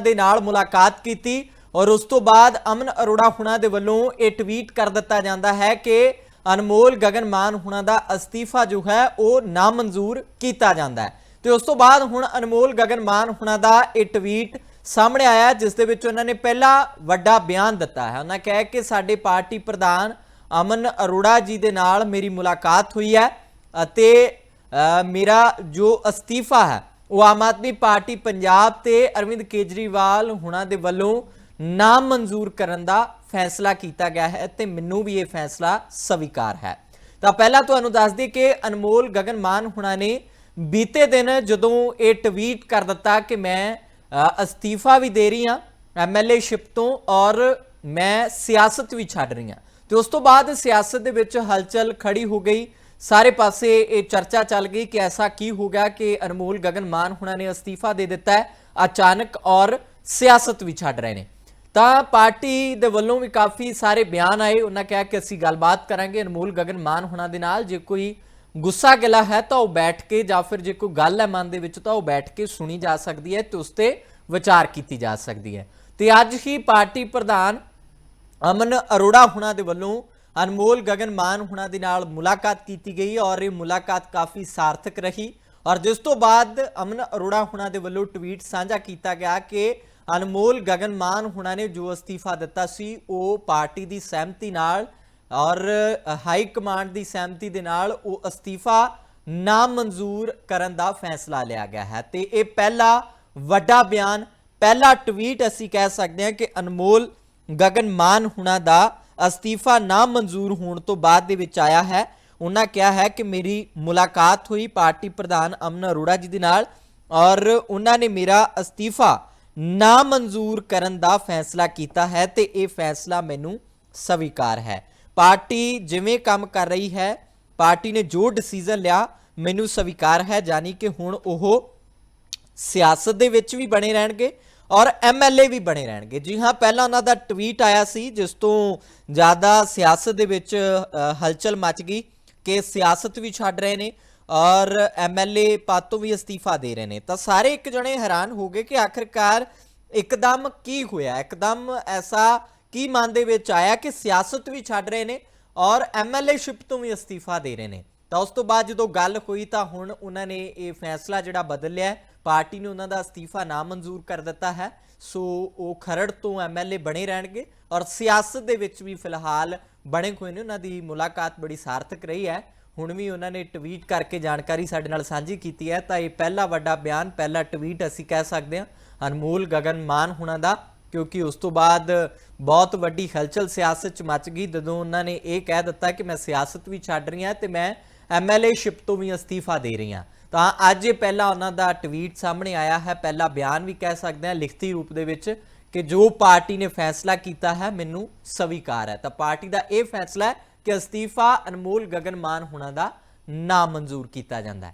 ਦੇ ਨਾਲ ਮੁਲਾਕਾਤ ਕੀਤੀ ਔਰ ਉਸ ਤੋਂ ਬਾਅਦ ਅਮਨ ਅਰੋੜਾ ਹੁਣਾ ਦੇ ਵੱਲੋਂ ਇਹ ਟਵੀਟ ਕਰ ਦਿੱਤਾ ਜਾਂਦਾ ਹੈ ਕਿ ਅਨਮੋਲ ਗਗਨ ਮਾਨ ਹੁਣਾ ਦਾ ਅਸਤੀਫਾ ਜੋ ਹੈ ਉਹ ਨਾਮਨਜ਼ੂਰ ਕੀਤਾ ਜਾਂਦਾ ਹੈ। ਤੇ ਉਸ ਤੋਂ ਬਾਅਦ ਹੁਣ ਅਨਮੋਲ ਗਗਨ ਮਾਨ ਹੁਣਾ ਦਾ ਇਹ ਟਵੀਟ ਸਾਹਮਣੇ ਆਇਆ ਜਿਸ ਦੇ ਵਿੱਚ ਉਹਨਾਂ ਨੇ ਪਹਿਲਾ ਵੱਡਾ ਬਿਆਨ ਦਿੱਤਾ ਹੈ। ਉਹਨਾਂ ਕਿਹਾ ਕਿ ਸਾਡੇ ਪਾਰਟੀ ਪ੍ਰਧਾਨ ਅਮਨ ਅਰੋੜਾ ਜੀ ਦੇ ਨਾਲ ਮੇਰੀ ਮੁਲਾਕਾਤ ਹੋਈ ਹੈ ਅਤੇ ਅ, ਮੇਰਾ ਜੋ ਅਸਤੀਫਾ ਹੈ ਉਹ ਆਮ ਆਦਮੀ ਪਾਰਟੀ ਪੰਜਾਬ ਤੇ ਅਰਵਿੰਦ ਕੇਜਰੀਵਾਲ ਹੁਣਾਂ ਦੇ ਵੱਲੋਂ ਨਾਮ ਮਨਜ਼ੂਰ ਕਰਨ ਦਾ ਫੈਸਲਾ ਕੀਤਾ ਗਿਆ ਹੈ ਤੇ ਮੈਨੂੰ ਵੀ ਇਹ ਫੈਸਲਾ ਸਵੀਕਾਰ ਹੈ। ਤਾਂ ਪਹਿਲਾਂ ਤੁਹਾਨੂੰ ਦੱਸ ਦਈਏ ਕਿ ਅਨਮੋਲ ਗਗਨ ਮਾਨ ਹੁਣਾਂ ਨੇ ਬੀਤੇ ਦਿਨ ਜਦੋਂ ਇਹ ਟਵੀਟ ਕਰ ਦਿੱਤਾ ਕਿ ਮੈਂ ਅਸਤੀਫਾ ਵੀ ਦੇ ਰਹੀ ਹਾਂ ਐਮਐਲਏ ਸ਼ਿਪ ਤੋਂ ਔਰ ਮੈਂ ਸਿਆਸਤ ਵੀ ਛੱਡ ਰਹੀ ਹਾਂ। ਤੇ ਉਸ ਤੋਂ ਬਾਅਦ ਸਿਆਸਤ ਦੇ ਵਿੱਚ ਹਲਚਲ ਖੜੀ ਹੋ ਗਈ ਸਾਰੇ ਪਾਸੇ ਇਹ ਚਰਚਾ ਚੱਲ ਗਈ ਕਿ ਐਸਾ ਕੀ ਹੋ ਗਿਆ ਕਿ ਅਨਮੋਲ ਗਗਨ ਮਾਨ ਹੁਣਾਂ ਨੇ ਅਸਤੀਫਾ ਦੇ ਦਿੱਤਾ ਹੈ, ਅਚਾਨਕ ਔਰ ਸਿਆਸਤ ਵੀ ਛੱਡ ਰਹੇ ਨੇ। ਤਾਂ ਪਾਰਟੀ ਦੇ ਵੱਲੋਂ ਵੀ ਕਾਫੀ ਸਾਰੇ ਬਿਆਨ ਆਏ, ਉਹਨਾਂ ਕਿਹਾ ਕਿ ਅਸੀਂ ਗੱਲਬਾਤ ਕਰਾਂਗੇ ਅਨਮੋਲ ਗਗਨ ਮਾਨ ਹੁਣਾਂ ਦੇ ਨਾਲ, ਜੇ ਕੋਈ ਗੁੱਸਾ ਗਿਲਾ ਹੈ ਤਾਂ ਉਹ ਬੈਠ ਕੇ ਜਾਂ ਫਿਰ ਜੇ ਕੋਈ ਗੱਲ ਹੈ ਮਨ ਦੇ ਵਿੱਚ ਤਾਂ ਉਹ ਬੈਠ ਕੇ ਸੁਣੀ ਜਾ ਸਕਦੀ ਹੈ ਤੇ ਉਸ ਤੇ ਵਿਚਾਰ ਕੀਤੀ ਜਾ ਸਕਦੀ ਹੈ। ਤੇ ਅੱਜ ਹੀ ਪਾਰਟੀ ਪ੍ਰਧਾਨ ਅਮਨ ਅਰੋੜਾ ਹੁਣਾਂ ਦੇ ਵੱਲੋਂ ਅਨਮੋਲ ਗਗਨ ਮਾਨ ਹੁਣਾਂ ਦੇ ਨਾਲ ਮੁਲਾਕਾਤ ਕੀਤੀ ਗਈ ਔਰ ਇਹ ਮੁਲਾਕਾਤ ਕਾਫੀ ਸਾਰਥਕ ਰਹੀ ਔਰ ਜਿਸ ਤੋਂ ਬਾਅਦ ਅਮਨ ਅਰੋੜਾ ਹੁਣਾਂ ਦੇ ਵੱਲੋਂ ਟਵੀਟ ਸਾਂਝਾ ਕੀਤਾ ਗਿਆ ਕਿ ਅਨਮੋਲ ਗਗਨ ਮਾਨ ਹੁਣਾਂ ਨੇ ਜੋ ਅਸਤੀਫਾ ਦਿੱਤਾ ਸੀ, ਉਹ ਪਾਰਟੀ ਦੀ ਸਹਿਮਤੀ ਨਾਲ ਔਰ ਹਾਈ ਕਮਾਂਡ ਦੀ ਸਹਿਮਤੀ ਦੇ ਨਾਲ ਉਹ ਅਸਤੀਫਾ ਨਾ ਮਨਜ਼ੂਰ ਕਰਨ ਦਾ ਫੈਸਲਾ ਲਿਆ ਗਿਆ ਹੈ। ਤੇ ਇਹ ਪਹਿਲਾ ਵੱਡਾ ਬਿਆਨ, ਪਹਿਲਾ ਟਵੀਟ ਅਸੀਂ ਕਹਿ ਸਕਦੇ ਹਾਂ ਕਿ ਅਨਮੋਲ ਗਗਨ ਮਾਨ ਹੁਣਾਂ ਦਾ ਅਸਤੀਫਾ ਨਾ ਮਨਜ਼ੂਰ ਹੋਣ ਤੋਂ ਬਾਅਦ ਦੇ ਵਿੱਚ ਆਇਆ ਹੈ। ਉਹਨਾਂ ਕਿਹਾ ਹੈ ਕਿ ਮੇਰੀ ਮੁਲਾਕਾਤ ਹੋਈ ਪਾਰਟੀ ਪ੍ਰਧਾਨ ਅਮਨ ਅਰੋੜਾ ਜੀ ਦੇ ਨਾਲ ਔਰ ਉਹਨਾਂ ਨੇ ਮੇਰਾ ਅਸਤੀਫਾ ਨਾ ਮਨਜ਼ੂਰ ਕਰਨ ਦਾ ਫੈਸਲਾ ਕੀਤਾ ਹੈ ਤੇ ਇਹ ਫੈਸਲਾ ਮੈਨੂੰ ਸਵੀਕਾਰ ਹੈ। ਪਾਰਟੀ ਜਿਵੇਂ ਕੰਮ ਕਰ ਰਹੀ ਹੈ, ਪਾਰਟੀ ਨੇ ਜੋ ਡਿਸੀਜਨ ਲਿਆ, ਮੈਨੂੰ ਸਵੀਕਾਰ ਹੈ ਜਾਨੀ ਕਿ ਹੁਣ ਉਹ ਸਿਆਸਤ ਦੇ ਵਿੱਚ ਵੀ ਬਣੇ ਰਹਿਣਗੇ ਔਰ ਐਮਐਲਏ ਵੀ ਬਣੇ ਰਹਿਣਗੇ। ਜੀ ਹਾਂ, ਪਹਿਲਾਂ ਉਹਨਾਂ ਦਾ ਟਵੀਟ ਆਇਆ ਸੀ, ਜਿਸ ਤੋਂ ਜ਼ਿਆਦਾ ਸਿਆਸਤ ਦੇ ਵਿੱਚ ਹਲਚਲ ਮਚ ਗਈ ਕਿ ਸਿਆਸਤ ਵੀ ਛੱਡ ਰਹੇ ਨੇ ਔਰ ਐਮਐਲਏ ਪਦ ਤੋਂ ਵੀ ਅਸਤੀਫਾ ਦੇ ਰਹੇ ਨੇ। ਤਾਂ ਸਾਰੇ ਇੱਕ ਜਣੇ ਹੈਰਾਨ ਹੋ ਗਏ ਕਿ ਆਖਿਰਕਾਰ ਇੱਕਦਮ ਕੀ ਹੋਇਆ? ਇੱਕਦਮ ਐਸਾ ਕੀ ਮਨ ਦੇ ਵਿੱਚ ਆਇਆ ਕਿ ਸਿਆਸਤ ਵੀ ਛੱਡ ਰਹੇ ਨੇ ਔਰ ਐਮਐਲਏ ਸ਼ਿਪ ਤੋਂ ਵੀ ਅਸਤੀਫਾ ਦੇ ਰਹੇ ਨੇ? ਤਾਂ ਉਸ ਤੋਂ ਬਾਅਦ ਜਦੋਂ ਗੱਲ ਹੋਈ ਤਾਂ ਹੁਣ ਉਹਨਾਂ ਨੇ ਇਹ ਫੈਸਲਾ ਜਿਹੜਾ ਬਦਲ ਲਿਆ ਪਾਰਟੀ ਨੇ ਉਹਨਾਂ ਦਾ ਅਸਤੀਫਾ ਨਾ ਮਨਜ਼ੂਰ ਕਰ ਦਿੱਤਾ ਹੈ। ਸੋ ਉਹ ਖਰੜ ਤੋਂ ਐਮਐਲਏ ਬਣੇ ਰਹਿਣਗੇ ਔਰ ਸਿਆਸਤ ਦੇ ਵਿੱਚ ਵੀ ਫਿਲਹਾਲ ਬਣੇ ਹੋਏ ਨੇ। ਉਹਨਾਂ ਦੀ ਮੁਲਾਕਾਤ ਬੜੀ ਸਾਰਥਕ ਰਹੀ ਹੈ। ਹੁਣ ਵੀ ਉਹਨਾਂ ਨੇ ਟਵੀਟ ਕਰਕੇ ਜਾਣਕਾਰੀ ਸਾਡੇ ਨਾਲ ਸਾਂਝੀ ਕੀਤੀ ਹੈ। ਤਾਂ ਇਹ ਪਹਿਲਾ ਵੱਡਾ ਬਿਆਨ, ਪਹਿਲਾ ਟਵੀਟ ਅਸੀਂ ਕਹਿ ਸਕਦੇ ਹਾਂ ਅਨਮੋਲ ਗਗਨ ਮਾਨ ਹੁਣਾਂ ਦਾ, ਕਿਉਂਕਿ ਉਸ ਤੋਂ ਬਾਅਦ ਬਹੁਤ ਵੱਡੀ ਹਲਚਲ ਸਿਆਸਤ ਚ ਮਚ ਗਈ। ਜਦੋਂ ਉਹਨਾਂ ਨੇ ਇਹ ਕਹਿ ਦਿੱਤਾ ਕਿ ਮੈਂ ਸਿਆਸਤ ਵੀ ਛੱਡ ਰਹੀ ਹਾਂ ਤੇ ਮੈਂ ਐਮਐਲਏ ਸ਼ਿਪ ਤੋਂ ਵੀ ਅਸਤੀਫਾ ਦੇ ਰਹੀ ਹਾਂ ਤਾਂ ਅੱਜ ਇਹ ਪਹਿਲਾ ਉਹਨਾਂ ਦਾ ਟਵੀਟ ਸਾਹਮਣੇ ਆਇਆ ਹੈ। ਪਹਿਲਾ ਬਿਆਨ ਵੀ ਕਹਿ ਸਕਦੇ ਹਾਂ, ਲਿਖਤੀ ਰੂਪ ਦੇ ਵਿੱਚ ਕਿ ਜੋ ਪਾਰਟੀ ਨੇ ਫੈਸਲਾ ਕੀਤਾ ਹੈ, ਮੈਨੂੰ ਸਵੀਕਾਰ ਹੈ। ਤਾਂ ਪਾਰਟੀ ਦਾ ਇਹ ਫੈਸਲਾ ਹੈ ਕਿ ਅਸਤੀਫਾ ਅਨਮੋਲ ਗਗਨ ਮਾਨ ਹੋਣਾ ਦਾ ਨਾ ਮਨਜ਼ੂਰ ਕੀਤਾ ਜਾਂਦਾ ਹੈ।